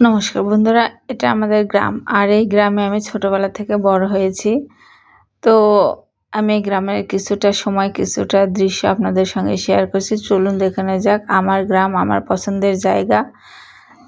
নমস্কার বন্ধুরা, এটা আমাদের গ্রাম। আর এই গ্রামে আমি ছোটবেলা থেকে বড় হয়েছি। তো আমি এই গ্রামের কিছুটা সময়, কিছুটা দৃশ্য আপনাদের সঙ্গে শেয়ার করছি। চলুন দেখে নেওয়া যাক, আমার গ্রাম, আমার পছন্দের জায়গা।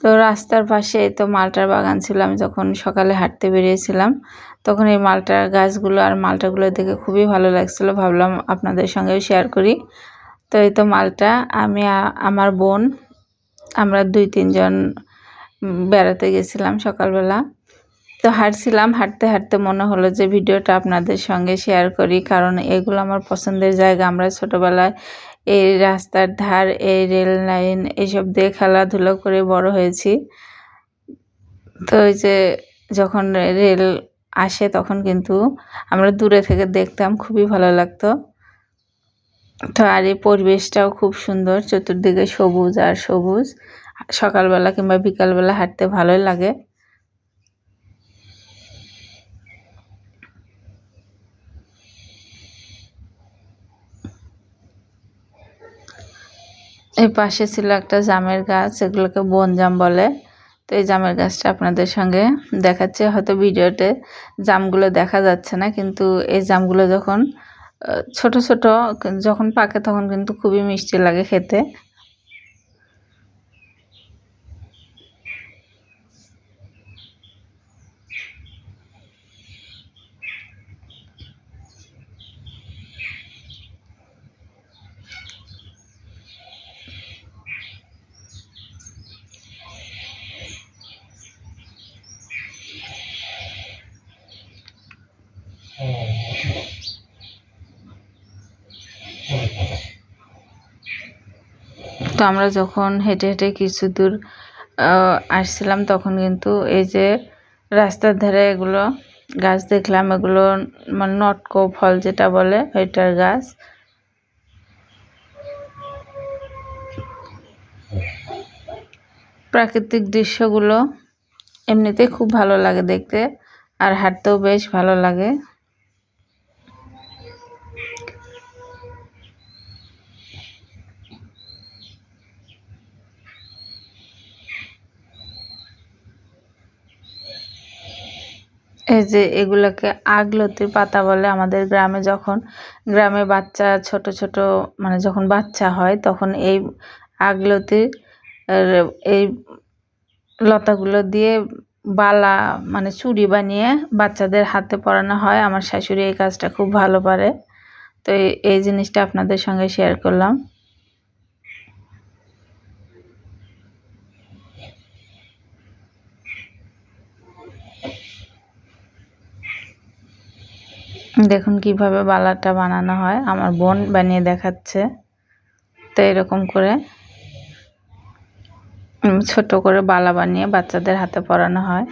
তো রাস্তার পাশে তো মালটার বাগান ছিল, আমি যখন সকালে হাঁটতে বেরিয়েছিলাম, তখন এই মালটার গাছগুলো আর মালটাগুলো দেখে খুবই ভালো লাগছিল, ভাবলাম আপনাদের সঙ্গেও শেয়ার করি। তো এই তো মালটা, আমি আমার বোন, আমরা দুই তিনজন বেড়াতে গেছিলাম সকালবেলা। তো হাঁটছিলাম, হাঁটতে হাঁটতে মনে হলো যে ভিডিওটা আপনাদের সঙ্গে শেয়ার করি, কারণ এগুলো আমার পছন্দের জায়গা। আমরা ছোটোবেলায় এই রাস্তার ধার, এই রেল লাইন এইসব দিয়ে খেলাধুলো করে বড় হয়েছি। তো ওই যে যখন রেল আসে তখন কিন্তু আমরা দূরে থেকে দেখতাম, খুবই ভালো লাগতো। তো আর এই পরিবেশটাও খুব সুন্দর, চতুর্দিকে সবুজ আর সবুজ। সকালবেলা কিংবা বিকালবেলা হাঁটতে ভালোই লাগে। এই পাশে ছিল একটা জামের গাছ, এগুলোকে বনজাম বলে। তো এই জামের গাছটা আপনাদের সঙ্গে দেখাচ্ছে, হয়তো ভিডিওতে জামগুলো দেখা যাচ্ছে না, কিন্তু এই জামগুলো যখন ছোট ছোট, যখন পাকে তখন কিন্তু খুবই মিষ্টি লাগে খেতে। তো আমরা যখন হেঁটে হেঁটে কিছু দূর আসছিলাম, তখন কিন্তু এই যে রাস্তার ধারে এগুলো গাছ দেখলাম, এগুলো মানে নটকো ফল যেটা বলে, ওইটার গাছ। প্রাকৃতিক দৃশ্যগুলো এমনিতে খুব ভালো লাগে দেখতে, আর হাঁটতেও বেশ ভালো লাগে। এই যে এগুলোকে আগলতির পাতা বলে আমাদের গ্রামে যখন, গ্রামে বাচ্চা, ছোট ছোট মানে যখন বাচ্চা হয় তখন এই আগলতির এই লতাগুলো দিয়ে বালা মানে চুড়ি বানিয়ে বাচ্চাদের হাতে পরানো হয়। আমার শাশুড়ি এই কাজটা খুব ভালো পারে। তো এই জিনিসটা আপনাদের সঙ্গে শেয়ার করলাম। দেখুন কীভাবে বালাটা বানানো হয়। আমার বোন বানিয়ে দেখাচ্ছে। তো এরকম করে ছোট করে বালা বানিয়ে বাচ্চাদের হাতে পরানো হয়।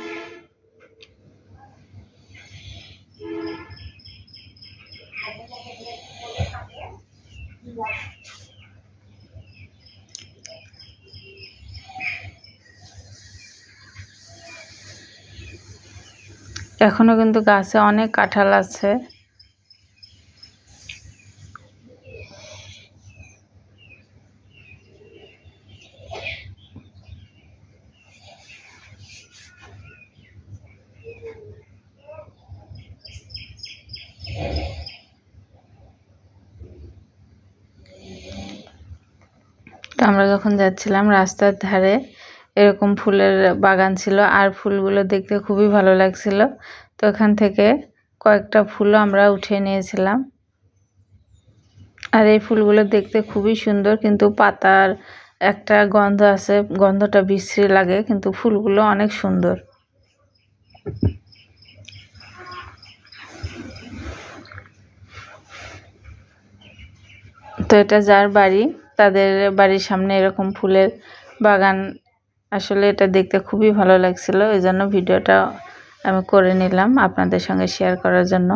এখনও কিন্তু গাছে অনেক কাঁঠাল আছে। আমরা যখন যাচ্ছিলাম রাস্তার ধারে, এরকম ফুলের বাগান ছিল আর ফুলগুলো দেখতে খুবই ভালো লাগছিল। তো এখান থেকে কয়েকটা ফুলও আমরা উঠিয়ে নিয়েছিলাম। আর এই ফুলগুলো দেখতে খুবই সুন্দর, কিন্তু পাতার একটা গন্ধ আছে, গন্ধটা বিশ্রী লাগে, কিন্তু ফুলগুলো অনেক সুন্দর। তো এটা যার বাড়ি। তাদের বাড়ির সামনে এরকম ফুলের বাগান, আসলে এটা দেখতে খুবই ভালো লাগছিল। ওই জন্য ভিডিওটা আমি করে নিলাম আপনাদের সঙ্গে শেয়ার করার জন্য।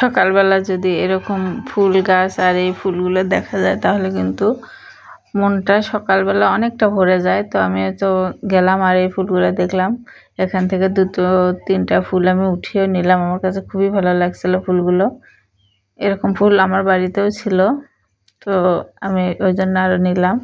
সকালবেলা যদি এরকম ফুল গাছ আর এই ফুলগুলো দেখা যায়, তাহলে কিন্তু মনটা সকালবেলা অনেকটা ভরে যায়। তো আমি তো গেলাম আর এই ফুলগুলো দেখলাম। এখান থেকে দুটো, তিনটা ফুল আমি উঠিয়েও নিলাম। আমার কাছে খুবই ভালো লাগছিল ফুলগুলো। এরকম ফুল আমার বাড়িতেও ছিল। তো আমি ওই জন্য আরও নিলাম।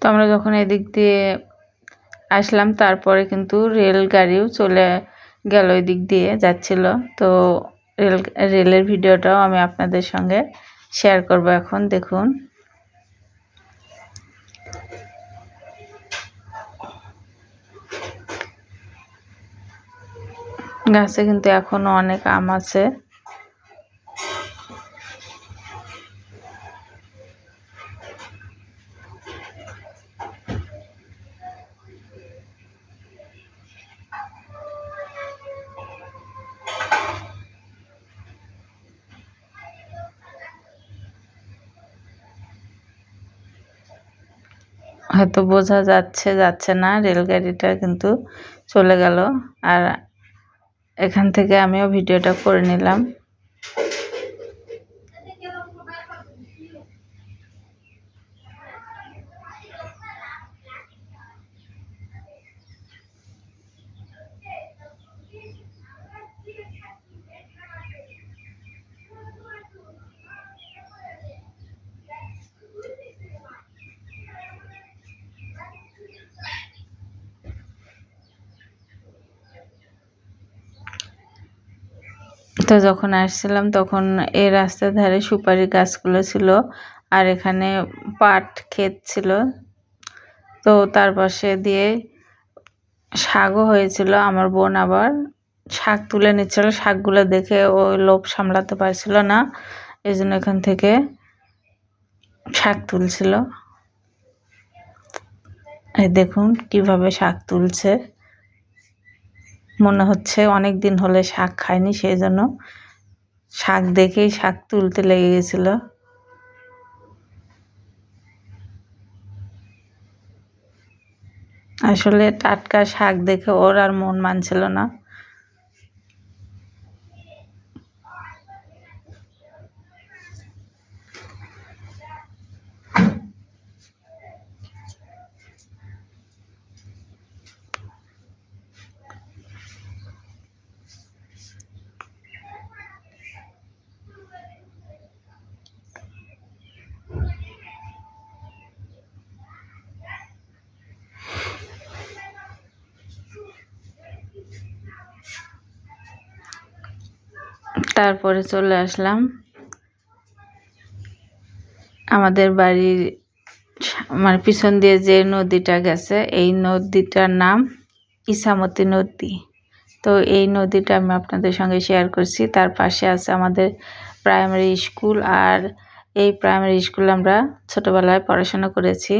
তো আমরা যখন এদিক দিয়ে আসলাম, তারপরে কিন্তু রেলগাড়িও চলে গেল ওই দিক দিয়ে যাচ্ছিল। তো রেল, রেলের ভিডিওটাও আমি আপনাদের সঙ্গে শেয়ার করব এখন, দেখুন। গাছে কিন্তু এখনও অনেক আম আছে। হয়তো বোঝা যাচ্ছে যাচ্ছে না, রেলগাড়িটা কিন্তু চলে গেল। আর এখান থেকে আমিও ভিডিওটা করে নিলাম। তো যখন আসছিলাম তখন এই রাস্তার ধারে সুপারি গাছগুলো ছিল আর এখানে পাট ক্ষেত ছিল। তো তার পাশে দিয়ে শাকও হয়েছিল, আমার বোন আবার শাক তুলে নিচ্ছিল। শাকগুলো দেখে ও লোভ সামলাতে পারছিল না এই জন্য এখান থেকে শাক তুলছিল। এই দেখুন কীভাবে শাক তুলছে। মনে হচ্ছে অনেক দিন হলে শাক খায়নি সেই জন্য শাক দেখেই শাক তুলতে লেগে গেছিল। আসলে টাটকা শাক দেখে ওর আর মন মানছিল না। তারপরে চলে আসলাম। আমাদের বাড়ির মানে পিছন দিয়ে যে নদীটা গেছে, এই নদীটার নাম ইসামতি নদী। তো এই নদীটা আমি আপনাদের সঙ্গে শেয়ার করছি। তার পাশে আছে আমাদের প্রাইমারি স্কুল আর এই প্রাইমারি স্কুলে আমরা ছোটোবেলায় পড়াশোনা করেছি।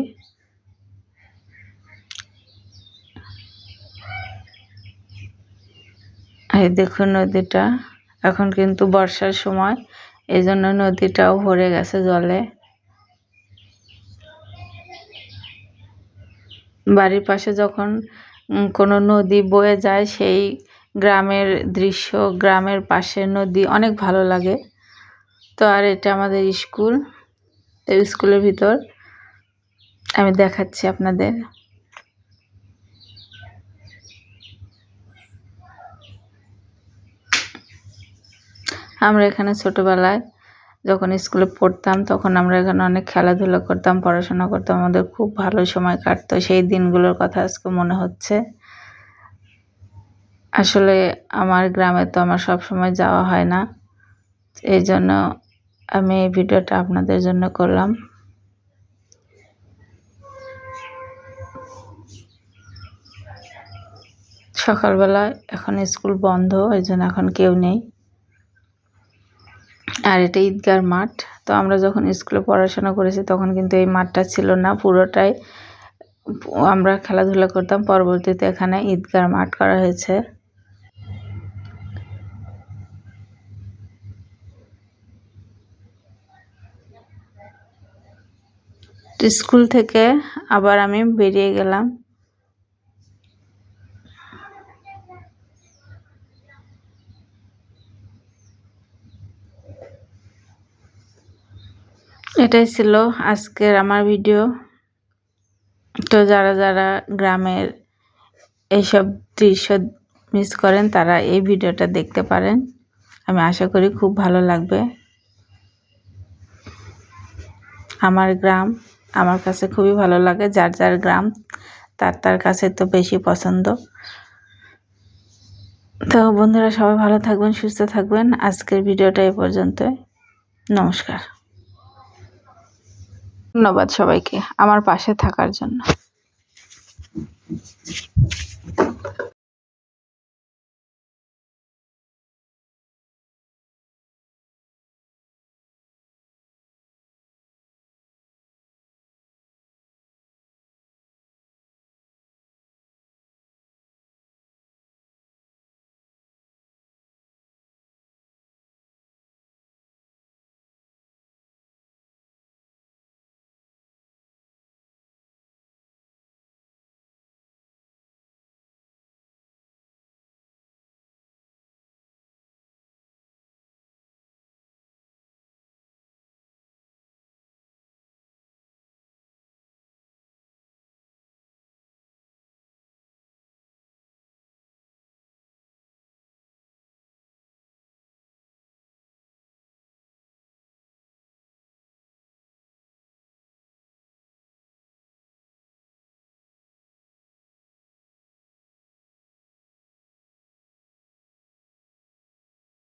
এই দেখুন নদীটা। এখন কিন্তু বর্ষার সময় এই জন্য নদীটাও ভরে গেছে জলে। বাড়ির পাশে যখন কোনো নদী বয়ে যায়, সেই গ্রামের দৃশ্য, গ্রামের পাশে নদী অনেক ভালো লাগে। তো আর এটা আমাদের স্কুল স্কুলের ভিতর। আমি দেখাচ্ছি আপনাদের। আমরা এখানে ছোটোবেলায় যখন স্কুলে পড়তাম, তখন আমরা এখানে অনেক খেলাধুলা করতাম, পড়াশোনা করতাম, আমাদের খুব ভালো সময় কাটতো। সেই দিনগুলোর কথা আজকে মনে হচ্ছে। আসলে আমার গ্রামে তো আমার সব সময় যাওয়া হয় না। এই জন্য আমি এই ভিডিওটা আপনাদের জন্য করলাম। সকালবেলা এখন স্কুল বন্ধ এই জন্য এখন কেউ নেই। আর এটা ঈদগার মাঠ। তো আমরা যখন স্কুলে পড়াশোনা করেছি তখন কিন্তু এই মাঠটা ছিল না, পুরোটাই আমরা খেলাধুলা করতাম। পরবর্তীতে এখানে ঈদগার মাঠ করা হয়েছে। স্কুল থেকে আবার আমি বেরিয়ে গেলাম। এটাই ছিল আজকের আমার ভিডিও তো যারা যারা গ্রামের এইসব দৃশ্য মিস করেন, তারা এই ভিডিওটা দেখতে পারেন। আমি আশা করি খুব ভালো লাগবে। আমার গ্রাম আমার কাছে খুবই ভালো লাগে, যার যার গ্রাম তার তার কাছে তো বেশি পছন্দ। তো বন্ধুরা সবাই ভালো থাকবেন, সুস্থ থাকবেন। আজকের ভিডিওটা এ পর্যন্ত নমস্কার। ধন্যবাদ সবাইকে আমার পাশে থাকার জন্য।